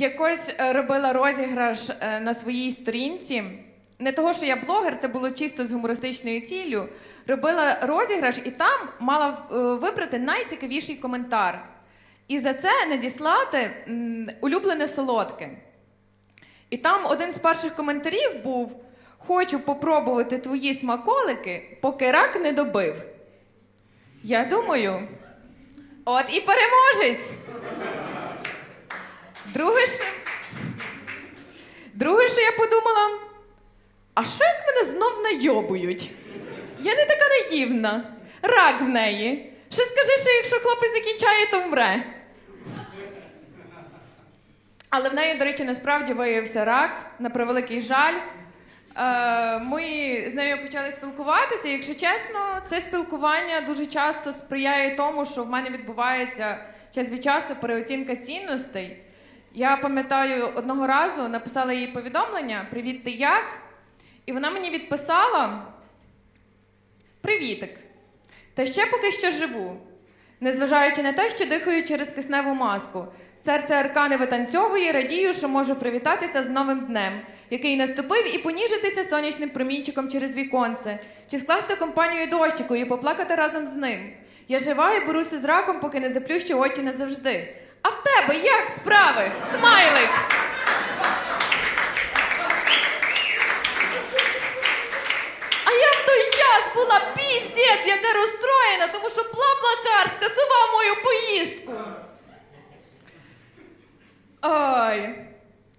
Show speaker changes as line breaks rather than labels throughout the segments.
якось е, робила розіграш е, на своїй сторінці. Не того, що я блогер, це було чисто з гумористичною ціллю. Робила розіграш і там мала е, вибрати найцікавіший коментар. І за це надіслати улюблене солодке. І там один з перших коментарів був: Хочу попробувати твої смаколики, поки рак не добив. Я думаю, от і переможець. Друге, що, друге, що я подумала, а що як мене знов найобують? Я не така наївна. Рак в неї. Ще скажи, що якщо хлопець не кінчає, то вмре. Але в неї, до речі, насправді виявився рак, на превеликий жаль. Е, Ми з нею почали спілкуватися. і, Якщо чесно, це спілкування дуже часто сприяє тому, що в мене відбувається час від часу переоцінка цінностей. Я пам'ятаю, одного разу написала їй повідомлення: Привіт, ти як? І вона мені відписала: Привітик. Та ще поки що живу. Незважаючи на те, що дихаю через кисневу маску, серце аркани витанцьовує, радію, що можу привітатися з новим днем, який наступив, і поніжитися сонячним промінчиком через віконце, чи скласти компанію дощику і поплакати разом з ним. Я жива і борюся з раком, поки не заплющу очі назавжди. А в тебе як справи? Смайлик! А я в той час була піздець, яка розстроєна, тому що Блаблакар скасував мою поїздку. Ой.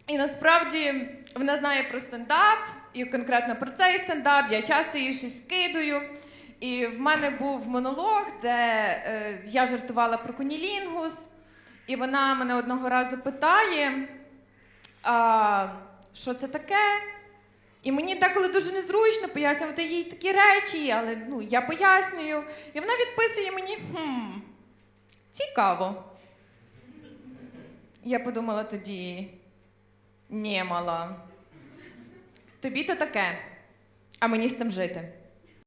І насправді вона знає про стендап, і конкретно про цей стендап. Я часто її щось скидую. І в мене був монолог, де е, я жартувала про кунілінгус, і вона мене одного разу питає, а, що це таке? І мені деколи дуже незручно пояснювати їй такі речі, але ну, я пояснюю. І вона відписує мені: хм, цікаво. Я подумала тоді: ні, мала. Тобі то таке, а мені з цим жити.